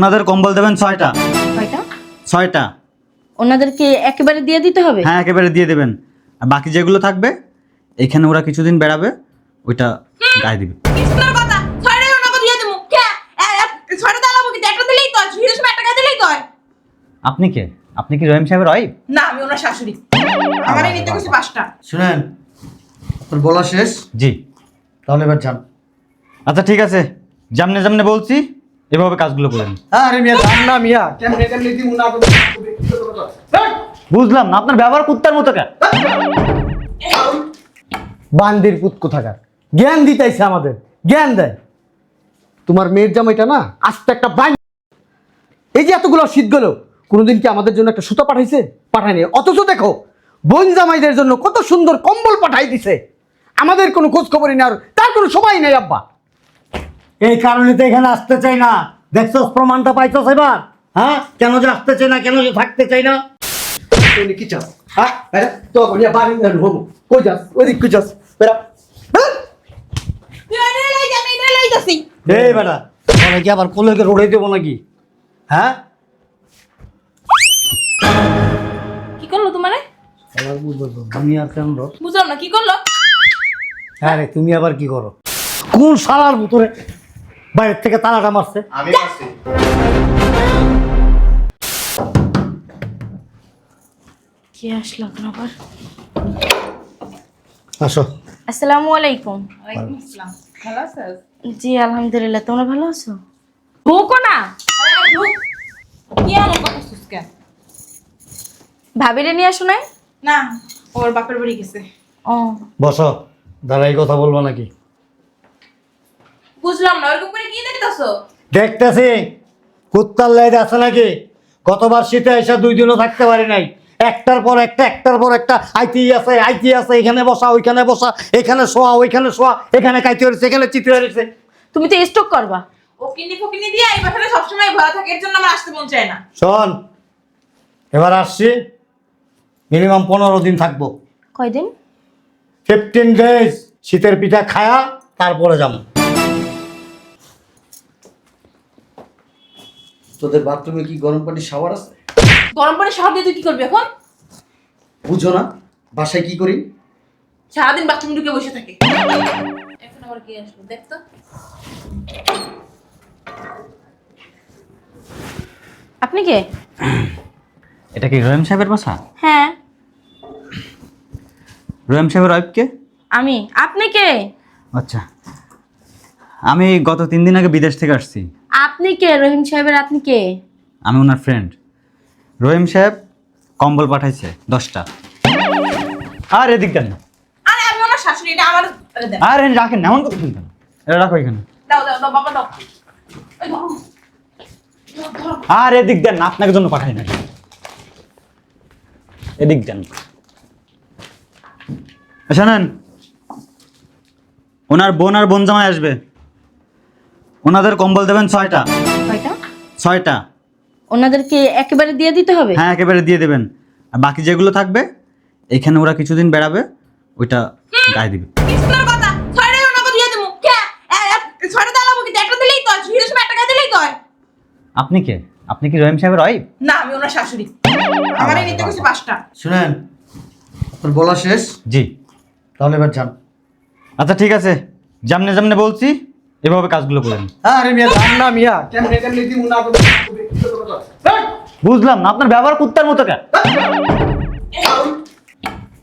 ওনাদের কম্বল দেবেন ছয়টা। কয়টা ছয়টা। ওনাদেরকে একেবারে দিয়ে দিতে হবে? হ্যাঁ একেবারে দিয়ে দেবেন। আর বাকি যেগুলো থাকবে এখানে ওরা কিছুদিন বেড়াবে ওইটা গায়ে দিবে। কি কথা। ছয়টা ওনাকে দিয়ে দেবো। কে? এ- এ- ছয়টা দালাবো একটা দিলেই তো হিরো একটা গায়ে দিলেই তো আপনি কে? আপনি কি রহিম সাহেবের ওয়াইফ না আমি ওনার শাশুড়ি। আমার এই নিতে গেছে পাঁচটা। শুনেন আপনার বলা শেষ? জি। তাহলে এবার যান। আচ্ছা ঠিক আছে। জামনে জামনে বলছি। এভাবে কাজগুলো করেন। আরে মিয়া যান না মিয়া। কেমনে কেমনে দিব না বুঝলাম না আপনার ব্যবহার কুত্তার মতো কেন? বান্দির পুত কোথাকার? জ্ঞান দিতেছে আমাদের জ্ঞান দেয়। তোমার মেয়ের জামাইটা না? আস্তে একটা বান এই যে এতগুলো শীত গেল কোনোদিন কি আমাদের জন্য একটা সুতা পাঠাইছে? পাঠায়নি। অথচ দেখো বোন জামাইদের জন্য কত সুন্দর কম্বল পাঠাই দিছে। আমাদের কোনো খোঁজ খবরই নেই আর তার কোনো সময় নেই আব্বা। এই কারণে তো এখানে আসতে চাই না। দেখছস প্রমাণটা পাইছস এবার? হ্যাঁ? কেন যে আসতে চাই না কেন যে থাকতে চাই না? কি চাস? হ্যাঁ? আরে তো বাড়ি হব। কই যাস? ওই দিক যাস? বেরা বেরা। তুই এটা লই যা আমি এটা লই যাচ্ছি এই বেটা তোরা কি আবার কোলেকে রোড়ে দেবো নাকি? হ্যাঁ? কি করল তোমারে? আমি আর কেন রো? বুঝলাম না কি করল? হ্যাঁ রে তুমি আবার কি করো? কোন শালার ভিতরে বাইরের থেকে তালাটা মারছে। আমি আসছি কে আসলো এখন আবার? আসো। আসসালামু আলাইকুম। ওয়ালাইকুম আসসালাম। ভালো আছিস? জি আলহামদুলিল্লাহ। তোমরা ভালো আছো? ঢোকো না। কি এমন কথা সুস্কা ভাবিরে নিয়ে আসো নাই? না ওর বাপের বাড়ি গেছে। ও। বসো দাঁড়াই কথা বলব নাকি? বুঝলাম না ওরকম কি দেখতেছো? দেখতেছি। কুত্তার লাইট আছে নাকি? গতবার শীতে এসে দুই দিনও থাকতে পারি নাই। একটার পর একটা একটার পর একটা আইটি আছে আইটি আছে এখানে বসা ওইখানে বসা এখানে শোয়া ওইখানে শোয়া এখানে কাইতে হয়েছে এখানে চিত্র হয়েছে তুমি তো স্টক করবা। ও কিন্নি ফকিনি দিয়ে এই বাসাটা সবসময় ভরা থাকে এর জন্য আমার আসতে মন চায় না। শোন এবার আসছি। মিনিমাম পনেরো দিন থাকব। কয়দিন? ফিফটিন ডেজ শীতের পিঠা খায়া তারপরে যাব। তোদের বাথরুমে কি গরম পানি শাওয়ার আছে? গরম পানি শহর দিয়ে তুই কি করবি এখন? বুঝো না বাসায় কি করি? সারাদিন বাথরুমে ঢুকে বসে থাকে। এখন আবার কি আসলো? দেখ তো। আপনি কে? এটা কি রহিম সাহেবের বাসা? হ্যাঁ। রহিম সাহেবের ওয়াইফকে আমি। আপনি কে? আচ্ছা। আমি গত তিন দিন আগে বিদেশ থেকে আসছি। আপনি কে? রহিম সাহেবের আপনি কে? আমি ওনার ফ্রেন্ড রহিম সাহেব কম্বল পাঠাইছে দশটা। আর এদিক দেন না। আরে আমি ওনার শাশুড়ি এটা আমার আরে রাখেন না, এমন কথা শুনতেন এটা রাখো এখানে। দাও দাও দাও বাবা দাও। আর এদিক দেন না আপনাকে জন্য পাঠাই না। এদিক দেন। শোনেন ওনার বোন আর বোন জামাই আসবে। ওনাদের কম্বল দেবেন ছয়টা। কয়টা ছয়টা। ওনাদেরকে একেবারে দিয়ে দিতে হবে? হ্যাঁ একেবারে দিয়ে দেবেন। আর বাকি যেগুলো থাকবে এখানে ওরা কিছুদিন বেড়াবে ওইটা গায়ে দিবে। আপনি কে? আপনি কি রহিম সাহেবের ওয়াইফ না আমি ওনার শাশুড়ি। আমার এই নিতে গেছে পাঁচটা। শুনেন আপনার বলা শেষ? জি। তাহলে এবার যান। আচ্ছা ঠিক আছে। জামনে জামনে বলছি। এভাবে কাজগুলো করেন। আরে মিয়া যান না মিয়া। কেমনে কেমনে দিব না বুঝলাম না আপনার ব্যবহার কুত্তার মতো কেন?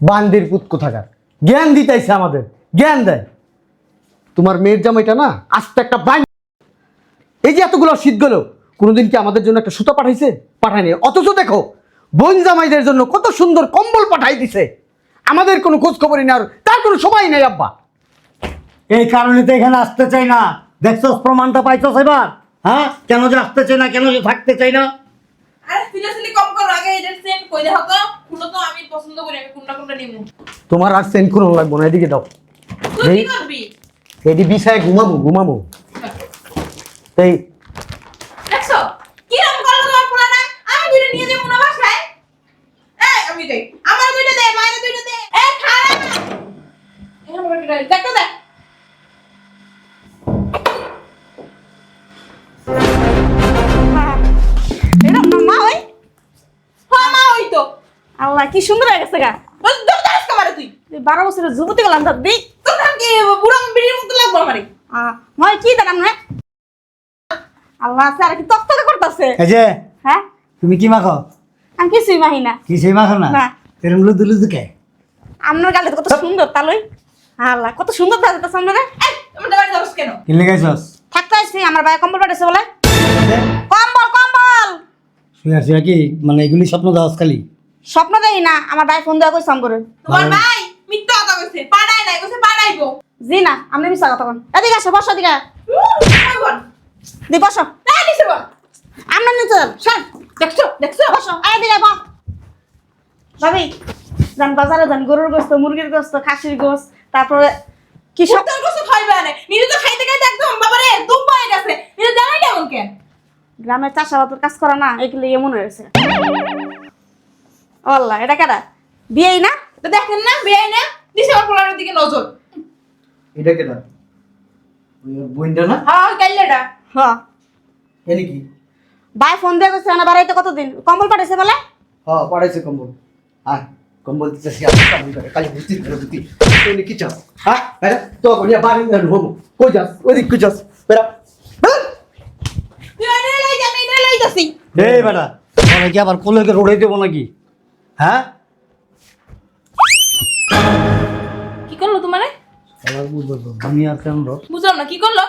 বান্দির পুত কোথাকার? জ্ঞান দিতেছে আমাদের জ্ঞান দেয়। তোমার মেয়ের জামাইটা না আস্তে একটা বান এই যে এতগুলো শীত গেল কোনোদিন কি আমাদের জন্য একটা সুতা পাঠাইছে? পাঠায়নি। অথচ দেখো বোন জামাইদের জন্য কত সুন্দর কম্বল পাঠাই দিছে। আমাদের কোনো খোঁজ খবরই না আর তার কোনো সময় নেই আব্বা। এই কারণে তো এখানে আসতে চাই না। দেখছস প্রমাণটা পাইছস এবার হ্যাঁ? কেন যে আসতে চাই না কেন যে থাকতে চাই না? আরে সিরিয়াসলি কম করো আগে এটা সেন্ড কই দেখো তো। খুলো তো আমি পছন্দ করি আমি কোনটা কোনটা নিব। তোমার আর সেন্ড কোনো লাগবো না এদিকে দাও এটি বিছায় ঘুমাবো ঘুমাবো। এই দেখছ? কি রকম করল তোমার পোলাটা আমি দুইটা নিয়ে যাব না বাসায়। এই আমি দেই আমার দুইটা দে মায়ের দুইটা দে। কি সুন্দর হয়ে গেছে গা? তোর তোর তুই? বারো বছরের যুবতী গেলাম তো দিই কি? বুড়া বিড়ির মতো লাগবো আমারে। হয় কি দাঁড়ান না? আল্লাহ স্যার কি তক্তকে করতেছে। এই যে হ্যাঁ? তুমি কি মাখো? আমি কিছুই মাহি না। কি সেই মাখো না? না। এরম লুদু লুদু কে? আপনার গালে কত সুন্দর তালই। আল্লাহ কত সুন্দর দেখা যাচ্ছে আপনারা এই আমার বাড়ি যাবস কেন? কি থাকতে আসছি আমার ভাই কম্বল পাঠাইছে বলে। কম্বল কম্বল! শুয়ে শুয়ে কি মানে এগুলি স্বপ্ন দাস খালি স্বপ্ন দেখি না আমার ভাই ফোন দেওয়া কইসাম করে তোমার ভাই মিথ্যা কথা কইছে পাড়ায় নাই কইছে পাড়াইবো। জি না আপনি মিশা কথা বল এদিকে আসো বসো এদিকে। কই দি বসো। তাই দিছে বল। আমরা নিতে যান সর দেখছ দেখছ? বসো এদিকে বস ভাবি যান বাজারে যান গরুর গোস্ত মুরগির গোস্ত খাসির গোস্ত তারপরে কি সব তোর কিছু খাইবে না নিজে তো খাইতে খাইতে একদম বাবারে দুম হয়ে গেছে। নিজে জামাই কেমন কেন? গ্রামের চাষাবাদের কাজ করা না এগুলো এমন হয়েছে। আল্লাহ এটা কেডা বিয়েই না? তো দেখেন না? বিয়াই না? দিছে আমার পোলার দিকে নজর। এটা কেটা ওই না? হ্যাঁ কাইলেটা হ্যাঁ। এনে কি? ভাই ফোন দিয়ে গেছে না বাড়াইতে কতদিন? কম্বল পাঠাইছে বলে? হ্যাঁ পাড়াইছে কম্বল। আয় কম্বল দিতে সে আমি করে কালি বুঝতে করে তুই কি চাস? হ্যাঁ আরে তো কোনিয়া বাড়ি না হব। কই যাস? ওই দিক কই যাস? বেরা বেরা। তুই এনে লই যা আমি এনে লই যাচ্ছি এই বেটা তোরা কি আবার কোলে রোড়াই দেবো নাকি? হ্যাঁ? কি করল তোমারে? আবার বুঝব তো, আমি আর কেন বুঝলাম না কি করল?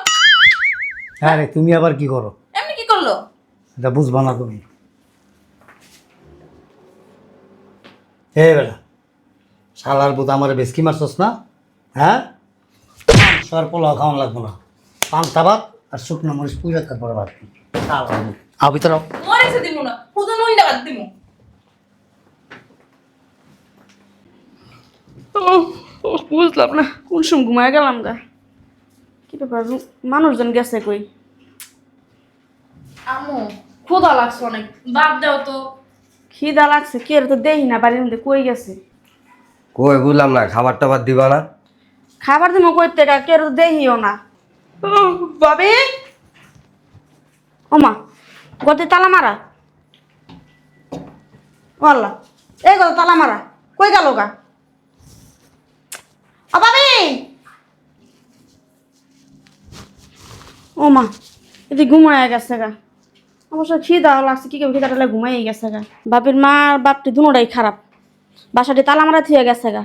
হ্যাঁ রে তুমি আবার কি করো? এমনি কি করল? এটা বুঝবা না তুমি। এ বেটা শালার বুধ আমার বেশকি মারছস না? হ্যাঁ? সর পোলাও খাওয়ান লাগবো না। পান্তা ভাত আর শুকনো মরিচ পুজো তারপরে ভাত ভিতর আও। মরেছে দিমু না পুজো নুইন্দা বাদ দিমু বুঝলাম না। কোন সময় ঘুমায় গেলাম গা? কি ব্যাপার মানুষজন গেছে কই? আমু ক্ষুধা লাগছে অনেক। বাদ দাও তো। খিদা লাগছে কে তো দেহি না বাড়ির মধ্যে কই গেছে? কই বুঝলাম না খাবার টাবার দিবা না? খাবার দিমো কই থেকে কে তো দেহিও না। বাবে ওমা গতি তালা মারা। আল্লাহ এই গত তালা মারা। কই গেল গা? ও বাবি! ওমা এদি ঘুমায় গেছে গা। অবশ্য খিদা লাগছে, কি কেউ খিদাটা ঘুমাই গেছে গা। বাপের মা বাপটি দুটাই খারাপ। বাসাটি তালা মারা থুয়ে গেছে গা।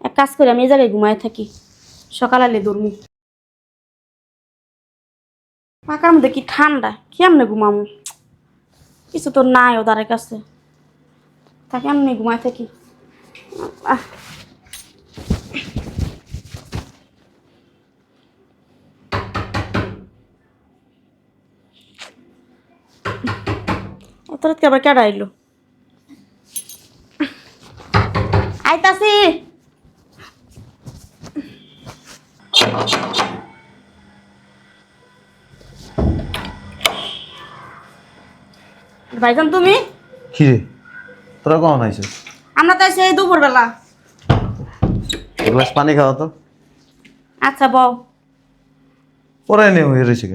এক কাজ করে, আমি এই জায়গায় ঘুমায় থাকি। সকালে দৌড়মু। পাকার মধ্যে কি ঠান্ডা, কেমনে ঘুমামু? কিছু তো নাই ওদের কাছে। তা কেমনে ঘুমাই থাকি? আহ। এত রাত আবার কেডা আইলো? আইতাছি। ভাইজান তুমি? কি রে? তোরা কখন আইছিস আমরা তো সেই দুপুরবেলা। এক গ্লাস পানি খাওয়া তো। আচ্ছা বউ পরে নে হয়ে রয়েছে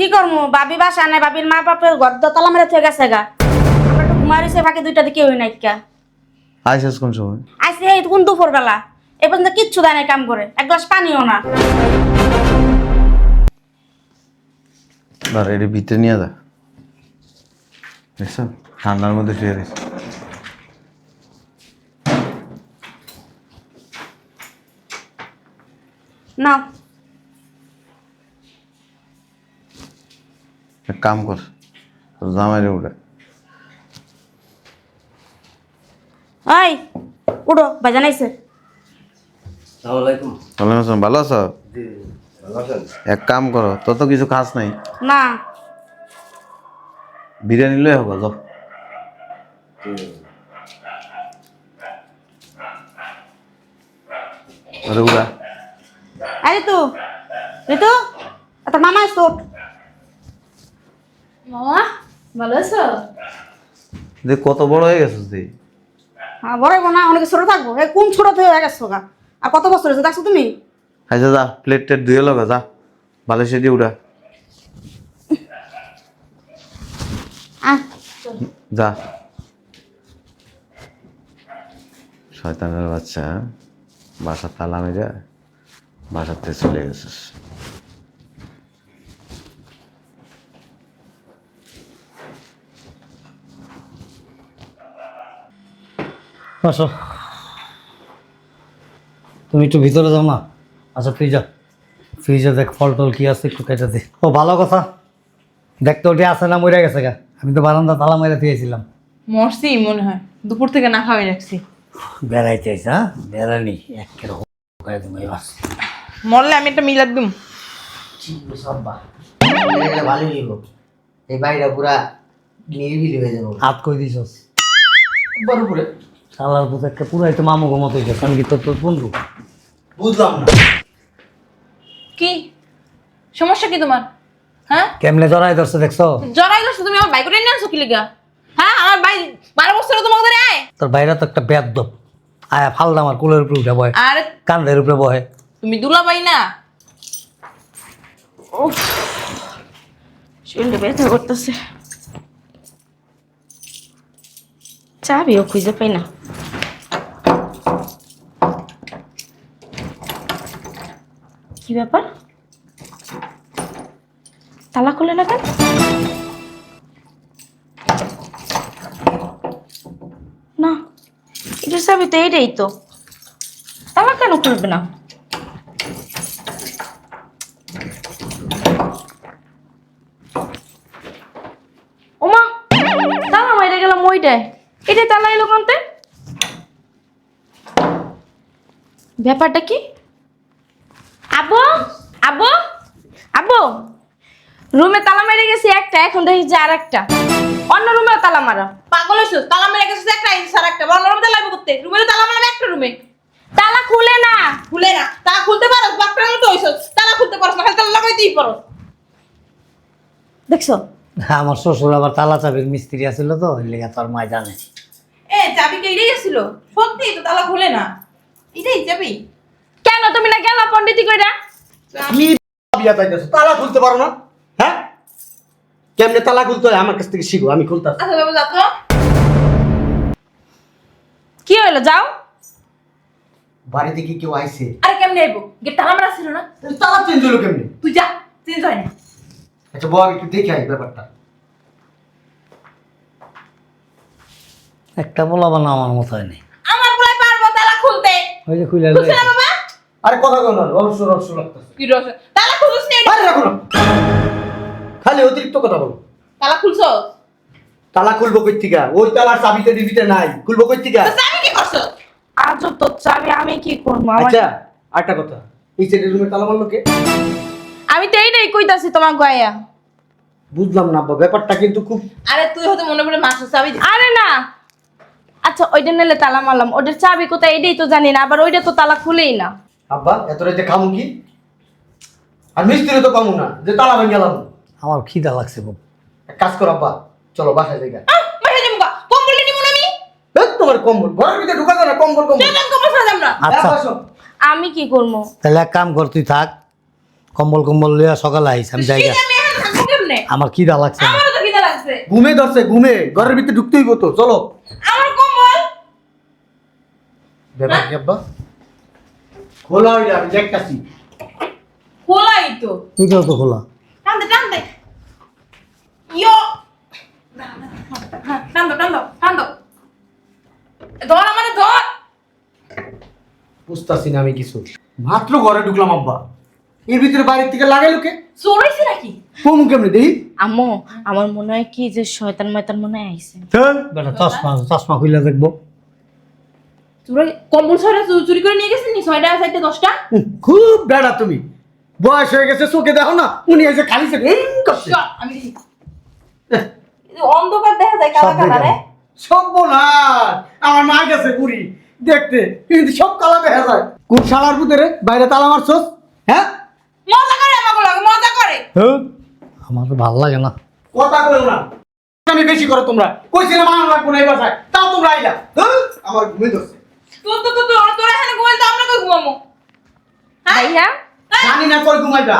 কে কি করব বাবি বাসা নাই বাবির মা বাপের ঘর দতলা মেরে থেকে গেছে গা। আমরা একটু ফাঁকে দুইটা দিকে ওই নাইকা আইসিস কোন সময়? আইসি এই কোন দুপুর বেলা এ পর্যন্ত কিচ্ছু দেয় নাই কাম করে এক গ্লাস পানিও না। এর ভিতরে নিয়ে যা। দেখছ? ঠান্ডার মধ্যে শুয়ে না এক কাম কর তোর জামাই রে উঠে ওই উঠো ভাইজান আইসে ওয়ালাইকুম আসসালাম ভালো আছো? এক কাম করো তত তো কিছু খাস নাই। না। বিরিয়ানি লই হোক যাও আরে উড়া। আরে ঋতু ঋতু তোর মামা আসতো মামা ভালো আছো? যে কত বড় হয়ে গেছিস তুই হ্যাঁ বড় হইবো না অনেকে ছোট থাকব। এ কোন ছোট থেকে হয়ে গেছো গা? আর কত বছর হয়েছে দেখছ তুমি? আচ্ছা যা প্লেট টেট ধুয়ে লগা যা। ভালো সে দিয়ে উড়া আহ। যা। শয়তানের বাচ্চা বাসার তালা মেরে বাসাতে চলে গেছিস। আসো। তুমি একটু ভিতরে যাও না। আচ্ছা যা ফ্রিজে দেখ ফল টল কি আছে একটু কেটে দে। ও ভালো কথা। দেখতে ওটি আছে না মরে গেছে গা। আমি তো বারান্দা তালা মেরে দিয়েছিলাম। মরছি মনে হয়। দুপুর থেকে না খাওয়াই রাখছি। বেড়াইতে আইসা হ্যাঁ? বেড়ানি একের তুমি বাস মরলে আমি একটা মিলাদ দিম। ভালো হইব। এই বাড়িটা পুরা নিরিবিলি হয়ে যাব। হাত কই দিছস? বড় করে শালার পুত একটা পুরাই তো মামু গমত হইছে আমি কি তোর তোর বন্ধু? বুঝলাম না। কি? সমস্যা কি তোমার? হ্যাঁ? কেমনে জড়াই ধরছে দেখছ? জড়াই গেছো তুমি আমার বাইক নিয়ে আনছো কি লিগা? হ্যাঁ আমার ভাই বারো বছর তোমাকে ধরে আয়। তোর বাইরে তো একটা বেদ আয়া ফালদা আমার কুলের উপরে উঠে বয়। আর কান্দের উপরে বহে তুমি দুলাবাই না? শরীরটা ব্যথা করতেছে। চাবিও খুঁজে পাই না কি ব্যাপার তালা খুলে না কেন না এটার চাবি তো এইটাই তো তালা কেন খুলবে না ওমা তালা মাইরে গেলাম ওইটায় এটাই তালা এলো কানতে ব্যাপারটা কি? আবো আবো আবো রুমে তালা মেরে গেছি একটা এখন দেখি যে আর একটা অন্য রুমেও তালা মারা। পাগল হয়েছো তালা মেরে গেছো একটা আইসি আর একটা বড় রুমে লাগবে করতে রুমে তালা মারা একটা রুমে? তালা খুলে না। খুলে না। তালা খুলতে পারো? বাপটার মতো হয়েছো তালা খুলতে পারো না খালি তালা লাগাই দিই পারো। দেখছ? আমার শ্বশুর আবার তালা চাবির মিস্ত্রি আছিল তো ওই লেগে তোর মা জানে এ চাবি কে গেছিল? সত্যি তো তালা খুলে না? এটাই কেন তুমি না গেলা পন্ডিতি কইরা? কি বিয়া চাইতেছো তালা খুলতে পারো না? হ্যাঁ? কেমনে তালা খুলতে হয়? আমার কাছ থেকে শিখো আমি খুলতাম আচ্ছা বাবু যা তো কি হইল যাও। বাড়িতে কি কেউ আইছে? আরে কেমনে আইবো? গেট তালা মারা ছিল না? তালা চেঞ্জ হলো কেমনে? তুই যা চেঞ্জ হয় না। আচ্ছা বল একটু দেখে আই ব্যাপারটা। একটা বলা বানা আমার মতো হয়নি আমার বলাই পারব তালা খুলতে ওই যে খুলে খুলছে আরে কথা কো না রহস্য রহস্য লাগতেছে। কি রস তালা খুলছিস না আরে রাখো না। খালি অতিরিক্ত কথা বলো। তালা খুলছো তালা খুলবো কই থেকে ওই তালার চাবিতে ডিবিতে নাই। খুলবো কই থেকে তো চাবি কি করছ? আজ তো চাবি আমি কি করব? আচ্ছা আরেকটা কথা। এই সেটের রুমে তালা মারলো কে? আমি তো এইটাই কইতাছি তোমার গয়া। বুঝলাম না ব্যাপারটা কিন্তু খুব আরে তুই হয়তো মনে পড়ে মাছ চাবি। আরে না আচ্ছা ওইটা নিলে তালা মারলাম। ওটার চাবি কোথায়? এটাই তো জানি না আবার ওইটা তো তালা খুলেই না। আব্বা এত রাইতে খামু কি? আর মিস্ত্রি তো কামু না যে তালা ভেঙে গেলাম। আমার খিদা লাগছে খুব। এক কাজ কর আব্বা চলো বাসায় যাই গা। আহ, বাসায় যাব গা। কম্বল নিয়ে নিবো না আমি? এই তোমার কম্বল ঘরের ভিতরে ঢুকা যায় না কম্বল কম্বল? কম্বল ছাড়া যাব না। আচ্ছা। বসো। আমি কি করব? তাহলে এক কাম কর তুই থাক। কম্বল কম্বল লইয়া সকালে আইস আমি যাই শীত আমি এখন থাকব কেমনে? আমার খিদা লাগছে না। আমারও তো খিদে লাগছে। ঘুমে ধরছে ঘুমে। ঘরের ভিতরে ঢুকতে হইব তো চলো আমার কম্বল ব্যাপার কি আব্বা? খোলা হইলে আমি দেখতাছি। খোলাই তো। তুইটাও তো খোলা? টানতে টানতে ইয়ো। হ্যাঁ, টান দাও টান দাও টান দাও ধর আমারে ধর। বুঝতাছি না আমি কিছু। মাত্র ঘরে ঢুকলাম আব্বা। এর ভিতরে বাড়ির থেকে লাগাইলো কে? চোরাইছে নাকি? কমু কেমনে দেখি। আম্মু আমার মনে হয় কি যে শয়তান ময়তান মনে হয় আইছে। বেটা চশমা চশমা খুলে দেখব। কম্বল ছয়টা চুরি করে নিয়ে গেছেন নি ছয়টা চারটে দশটা? খুব বেড়া তুমি। বয়স হয়ে গেছে চোখে দেখো না উনি এসে খালি আমি অন্ধকার দেখা যায় কালা কালারে। সব আমার মা গেছে বুড়ি দেখতে। কিন্তু সব কালা দেখা যায়। কোন শালার ভিতরে বাইরে তালা মারছস হ্যাঁ? মজা করে আমাকে লাগে মজা করে। আমার তো ভালো লাগে না। কথা কইও না। আমি বেশি করো তোমরা কইছিলাম আমার লাগবো না এই বাসায় তাও তোমরা আইলা। হ্যাঁ? আমার ঘুমে ধরছে। তোর তো তো তোর তোরা এখানে ঘুমাইলে তো আমরা কই ঘুমামো? হ্যাঁ? ভাইয়া? জানি না কই ঘুমাইবা।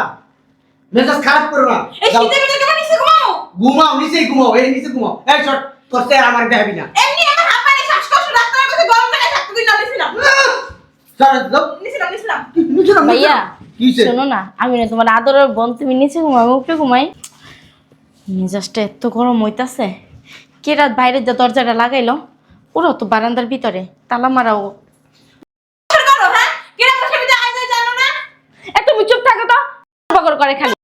মেজাজ খারাপ করো না। এই ভিতরে কেমন নিচে ঘুমাও। ঘুমাও নিচেই ঘুমাও এই নিচে ঘুমাও। এই চট করতে আর আমার দেখাবি না। এমনি আমার হাত পায়ে শ্বাসকষ্ট ডাক্তারের কাছে গরম লাগে থাকতে দিন না নিছিলাম। নিছিলাম ভাইয়া কি শোনো না আমি না তোমার আদরের বোন তুমি নিচে ঘুমাই আমি উপরে ঘুমাই। মেজাজটা এত গরম হইতাছে। কে রাত বাইরে যে দরজাটা লাগাইলো? ওরা তো বারান্দার ভিতরে তালা মারাও করো হ্যাঁ কিরা বসে বিদে আই যাই জানো না। এ তুমি চুপ থাকো তো। বকর করে খালি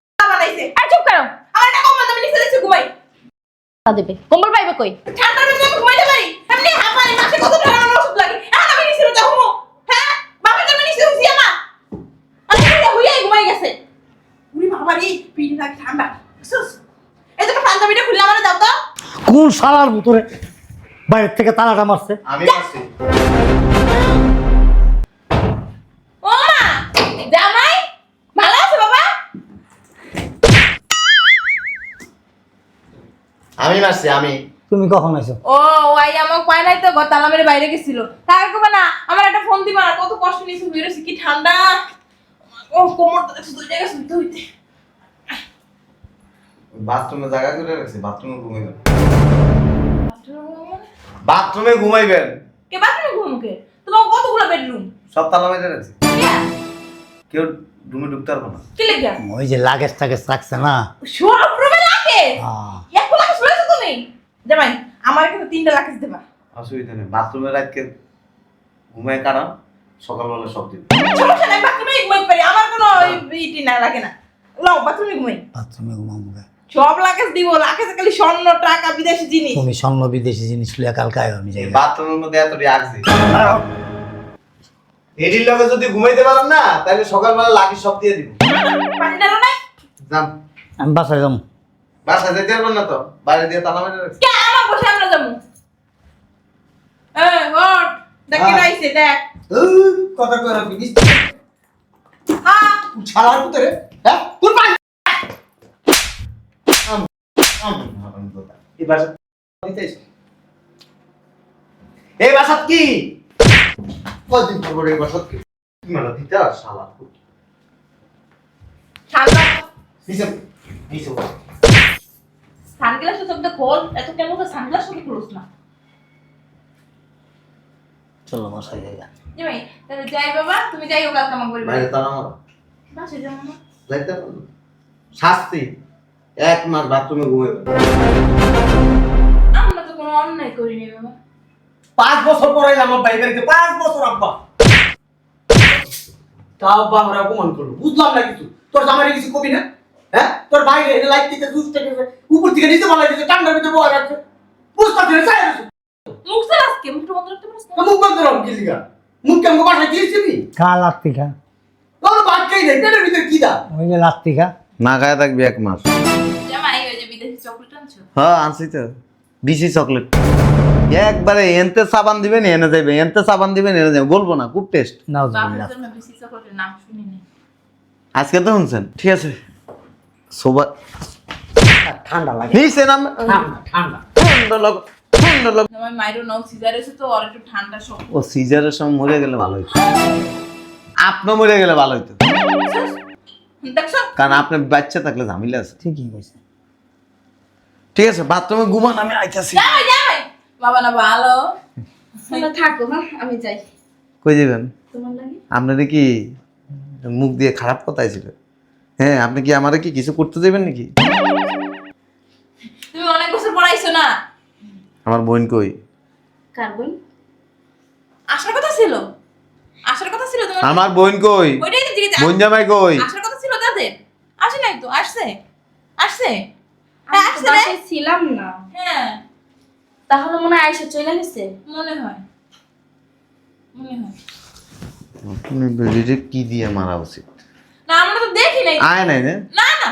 আর চুপ করো। আমার একটা কম্বল আমি নিচে দিছি ঘুমাই। তা দেবে। কম্বল পাইবে কই? ঠান্ডার ভিতরে আমি ঘুমাইতে পারি। এমনি হাঁপানি মাসে কত টাকা আমার ওষুধ লাগে। এখন আমি নিচে রোজা ঘুমো। হ্যাঁ? বাপের জন্য নিচে হইছি আমার আমি হইয়া হইয়াই ঘুমাই গেছে। উনি বাবা পিঠে লাগে ঠান্ডা। সুস। এই তো পাঞ্জাবিটা খুললে আমার দাও তো। কোন শালার ভিতরে বাইরের থেকে তালাটা মারছে। আমি আসছি ও মা জামাই ভালো আছে বাবা? আমি মারছি আমি। তুমি কখন আইছো? ও ওই আমাকে পায় নাই তো গতালা মেরে বাইরে গেছিল। তার কবে না আমার একটা ফোন দিবা না কত কষ্ট নিয়েছি বেরোছি কি ঠান্ডা। ও কোমরটা দেখছ দুই জায়গায় শুনতে হইতে। বাথরুমে জায়গা করে রাখছি বাথরুমে বাথরুমে? ঘুমাইবেন। কে বাথরুমে ঘুমুকে? তোমার কতগুলো বেডরুম? সব তালা মেরে রাখছি কেউ রুমে ঢুকতে পারব না। কি লেগে ওই যে লাগেজ টাগেজ রাখছে না। সব রুমে লাগে আহ, এক লাখ শুনেছো তুমি? জামাই আমার কিন্তু তিনটা লাখ দেবা। অসুবিধা নেই। বাথরুমে রাখকে ঘুমায় কারণ সকালবেলা সব দিন সমস্যা নাই বাথরুমে ঘুমাইতে পারি। আমার কোনো ইটি না লাগে না। লাও বাথরুমে ঘুমাই। বাথরুমে ঘুমাবো। সব লাকেজ দিব লাকেজ খালি স্বর্ণ টাকা বিদেশি জিনিস। তুমি স্বর্ণ বিদেশি জিনিস লিয়া কালকে আয় আমি যাই। বাথরুমের মধ্যে এত রাখছি এটির লগে যদি ঘুমাইতে পারেন না তাহলে সকালবেলা লাকি সব দিয়ে দিব। পানি ডালো নাই? যান আমি বাসায় বাসা যেতে পারবেন না তো বাইরে দিয়ে তালা মেরে রাখছি। কে আমার বসে আমরা যাব? এই ওঠ। দেখ কথা কই রাখবি নিস হ্যাঁ ছাড়ার ভিতরে হ্যাঁ? এই বাসা এই বাসাত কি? কদিন পর পর এই বাসাত কি? কি মানে দিতে আর শালা নিচে নিচে সানগ্লাস তো সবটা খোল এত কেন তো সানগ্লাস তো খুলছ না। চলো বাসায় যাই যাই তাহলে যাই বাবা তুমি যাইও কালকে আমার বলবে বাইরে তালা মারা বাসে যাব না যাইতে না। শাস্তি। এক মাস বাথরুমে ঘুমাইবে। আমরা তো কোনো অন্যায় করিনি বাবা। পাঁচ বছর পরে আমার ভাই বাড়িতে পাঁচ বছর আব্বা। তা আব্বা আমরা অপমান করল বুঝলাম না কিছু। তোর জামাই কিছু কবি না? হ্যাঁ? তোর বাইরে এনে লাইট জুস থেকে উপর থেকে নিচে বলা গেছে ঠান্ডার ভিতরে বয়া রাখছে। বুঝতে না চাই মুখ চাল আজকে মুখটা বন্ধ রাখতে না? মুখ বন্ধ রাখো মুখ কেমন বাসায় দিয়েছি আমি খা? তোর নেই পেটের ভিতরে কি দা? ওই যে লাত্তি খা। না খায় থাকবি এক মাস। হ্যাঁ আনছি তো। বিসি চকলেট একবারে এনতে সাবান দিবেন এনে যাবে এনতে সাবান দিবেন এনে যাবে বলব না খুব টেস্ট নাও আজকে তো শুনছেন? ঠিক আছে। সোবা ঠান্ডা লাগে। নিচে নাম ঠান্ডা ঠান্ডা। ঠান্ডা ঠান্ডা লাগ জামাই মাইরো নাও সিজার এসে তো আর একটু ঠান্ডা সব ও সিজারের সময় মরে গেলে ভালো হইতো। আপনি মরে গেলে ভালো হইতো। কারণ আপনার বাচ্চা থাকলে ঝামেলা আছে। ঠিকই কইছে। ঠিক আছে বাথরুমে ঘুমান আমি আইতাছি। বাবা না ভালো। থাকো হ্যাঁ আমি যাই। কই দিবেন? তোমার লাগে? আপনাদের কি মুখ দিয়ে খারাপ কথাই ছিল হ্যাঁ আপনি কি আমারে কি কিছু করতে দেবেন নাকি? তুমি অনেক বছর পড়াইছো না? আমার বোন কই? কার বোন? আসার কথা ছিল। আসার কথা ছিল তোমার আমার বোন কই? ওইটাই তো জিজ্ঞেস বোন জামাই কই? আসার কথা ছিল তাদের। আসে নাই তো আসছে। আসছে। বাসায় ছিলাম না। হ্যাঁ। তাহলে মনে হয় আইসা চলে গেছে? মনে হয়। মনে হয়। তুমি বেরিয়ে কি দিয়ে মারা উচিত? না আমরা তো দেখি নাই। আয় নাই না না না।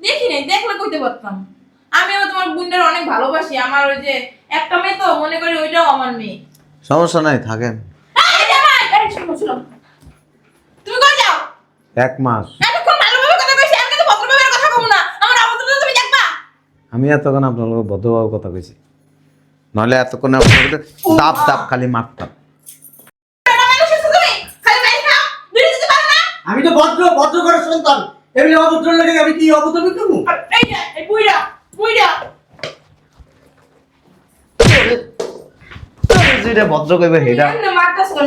দেখি নাই দেখলে কইতে পারতাম। আমি তোমার বোনটার অনেক ভালোবাসি। আমার ওই যে একটা মেয়ে তো মনে করি ওইটাও আমার মেয়ে। সমস্যা নাই থাকেন। এই জামাই, এই শোনো, শোনো। তুমি কই যাও? এক মাস এতক্ষণ ভালোভাবে কথা কইছি আমি কিন্তু ভদ্রভাবে আর কথা কব না আমার অবস্থা তুমি দেখবা আমি এতক্ষণ আপনার ভদ্রভাবে কথা কইছি। নাহলে এতক্ষণ আপনার দাপ দাপ খালি মারতাম। মাইর আমি তো ভদ্র ভদ্র করে সন্তান। এমনি অভদ্র লাগে আমি কি অভদ্র করব? এই এই বুইড়া বুইড়া যেটা ভদ্র কইবে কেন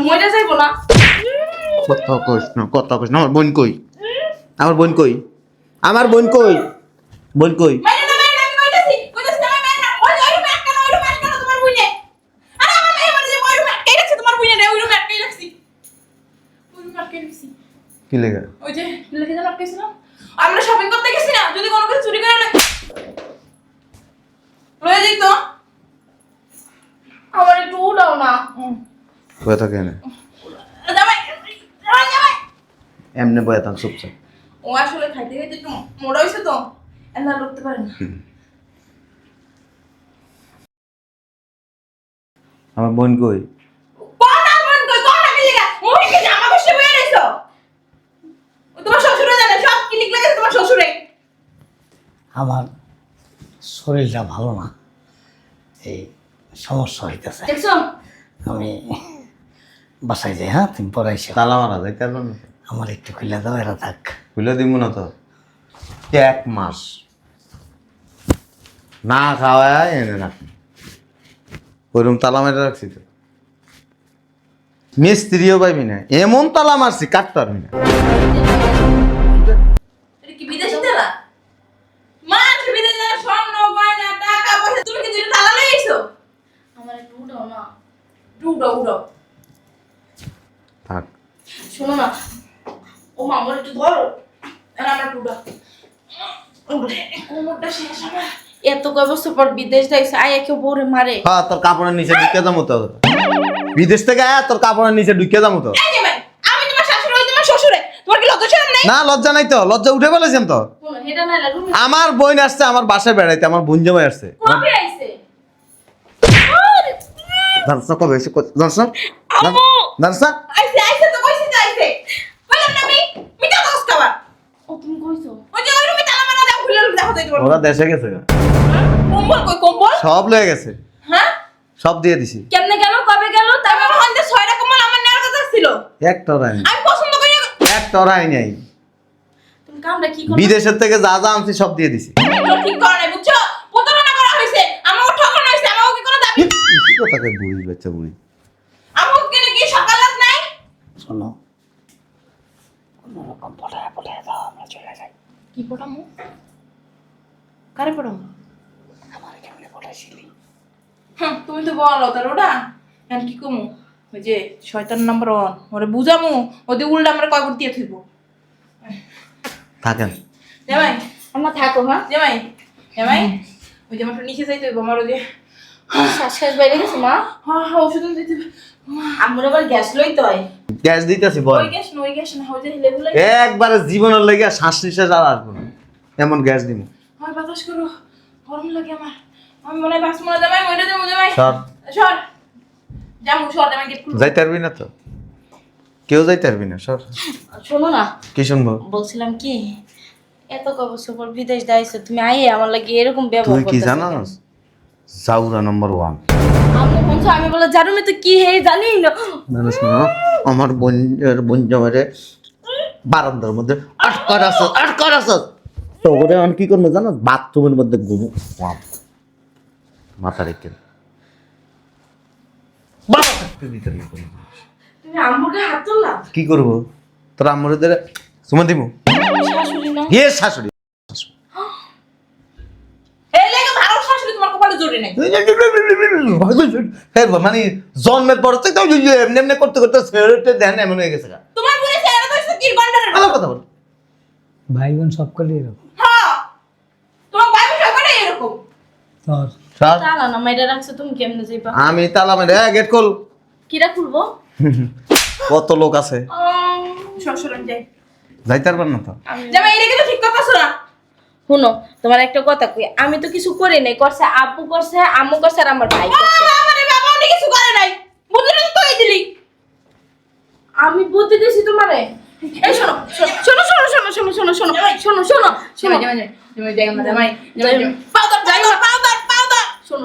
মরে যাইবো না কথা কইস না, কথা কইস না, আমার কই? আমার বোন কই? আমার বোন কই? বোন কই মাইরে না মাইরে না, আমি কইতাছি কইতাছি না মাইরে না ওই ওই রুমে আটকানো ওই রুমে আটকানো তোমার বুইনে আরে আমার মেয়ে মানে যে ওই রুমে আটকাই রাখছে তোমার বুইনে রে ওই রুমে আটকাই রাখছি ওই রুমে আটকাই রাখছি কি লেগে ওই যে লেগে যেন আটকাইছিলাম আমরা শপিং করতে গেছি না? যদি কোনো কিছু চুরি করে লয় লয়ে যাই তো। আমার একটু উঠাও না। বয়ে থাকে এনে জামাই জামাই জামাই। এমনি বয়ে থাক চুপচাপ। ও আসলে খাইতে খাইতে একটু মোড়া হয়েছে তো। এলা লড়তে পারে না। আমার বোন কই কোন আমন কই কোন আগে লাগা মুই কি জামা বসে বয়ে রইছো ও তোমার শ্বশুরে জানে সব ক্লিক লাগে তোমার শ্বশুরে? আমার শরীরটা ভালো না। এই সমস্যা হইতেছে। দেখছ? আমি বাসায় যাই হ্যাঁ? তুমি পড়াইছো তালা মারা যাইতে পারব আমার একটু খুলে দাও এরা থাক। খুলে দিব না তো। এক মাস। না খাওয়ায় এনে রাখি ওইরকম তালা মেরে রাখছি তো। মিস্ত্রিও পাইবি না। এমন তালা মারছি কাটতে পারবি না এটা কি বিদেশি তেলা মানুষ বিদেশে স্বর্ণ গয়না টাকা পয়সা তুমি কি দুটো তালা লই আইছো আমার একটু উঠাও না উড়ো উড়ো থাক শোনো না ও মা আমার একটু ধরো এরা আমার টুডা কোমরটা শেষ আমার এত কয় বছর পর বিদেশ যাইছে আয়া কেউ বউরে মারে। হ্যাঁ তোর কাপড়ের নিচে ঢুকে যাব তো। বিদেশ থেকে আয় তোর কাপড়ের নিচে ঢুকে যাব তো। এই যে ভাই, আমি তোমার শাশুড়ি ওই তোমার শ্বশুরে। তোমার কি লজ্জা শরম নাই? না লজ্জা নাই তো লজ্জা উঠে ফেলেছেন তো। আমার বোন আসছে আমার বাসায় বেড়াইতে আমার বোন জামাই আসছে। কবে আইছে? জানস কবে এসে জানস না? আম্মু! জানস না? আইছে আইছে তো কইছি আইছে। বললাম না আমি মিটা দোস ও তুমি কইছো? ওই যে ওই রুমে তালা মারা দাও খুলে দেখো ওরা দেশে গেছে। কম্বল কই কম্বল? সব লয়ে গেছে। হ্যাঁ? সব দিয়ে দিছি। কেমনে গেল কবে গেল? তবে আমার হন্দে ছয়টা কম্বল আমার নেওয়ার কথা ছিল। একটা আমি পছন্দ করি। একটা নাই। তুমি কামটা কি করো? বিদেশের থেকে যা যা আনছি সব দিয়ে দিছি। ঠিক করা নাই বুঝছ? প্রতারণা করা হয়েছে। আমাকে ঠকানো হয়েছে। আমাকে কি কোনো দাবি? কোথাকে বুড়ি বাচ্চা বুড়ি? আমাকে কিনে কি সকাল রাত নাই? শোনো। পটায় পটায় দাও আমরা চলে যাই। কি কারে পড়ামু আমার কেমনে পটাইছিলি হুম, তুমি তো বলো তার ওটা। এখন কি কমু? ওই যে শয়তান নাম্বার ওয়ান ওরে বুঝামু? ওদের উল্টা আমরা কয়বার দিয়ে থইব থাকেন। জামাই? আমার থাকো হ্যাঁ জামাই? জামাই? ওই যে আমার নিচে যাইতে হইব আমার ওই যে শ্বাস শেষ বাইরে গেছে মা। হ্যাঁ হ্যাঁ ওষুধ দিতে হবে আমার আবার গ্যাস লইতে হয়। গ্যাস দিতেছি বল। ওই গ্যাস না ওই গ্যাস না ওই যে লেবুলাই একবারে জীবনের লেগে শ্বাস নিঃশ্বাস আর আসব না। এমন গ্যাস দিন হয় বাতাস করো গরম লাগে আমার। আমি মনে হয় বাস মনে জামাই মরে যাব জামাই। সর। সর। যাব সর জামাই গেট পারবি না তো? কেউ যাইতে পারবি না সর। শোনো না। কি শুনব? বলছিলাম কি এত কয় বছর পর বিদেশ যাইছো তুমি আইয়ে আমার লাগে এরকম ব্যবহার তুই কি করতেছো জানাস জাউরা নম্বর ওয়ান বলছো আমি বলে জারুমি তো কি হে জানি না। আমার বোন বোন বারান্দার মধ্যে আটকার আছে আটকার আছে। তো ওরে আমি কি করব জানো? বাথরুমের মধ্যে মাথা রেখে কি করব? তোর আম্মুরে সুমন দিমু হে শাশুড়ি। মানে জন্মের পর থেকে এমনি এমনি করতে করতে এমন হয়ে গেছে কথা বল। ভাই বোন সব করলে এরকম তোর তালা না মাইরা রাখছো তুমি কেমনে যাইবা আমি তালা মেরে গেট খোল কিরা খুলবো কত লোক আছে যাই যাইতে পারবেন না তো এটা কিন্তু ঠিক কথা শোনা শুনো তোমার একটা কথা কই আমি তো কিছু করি নাই করছে আব্বু করছে আম্মু করছে আর আমার ভাই করছে আমার বাবা অনেক কিছু করে নাই বুঝলি তো দিলি আমি বুদ্ধি দিছি তোমারে এই শোনো শোনো শোনো শোনো শোনো শোনো শোনো শোনো শোনো শোনো জামাই জামাই জামাই জামাই জামাই যাই জামাই পাউডার পাউডার পাউডার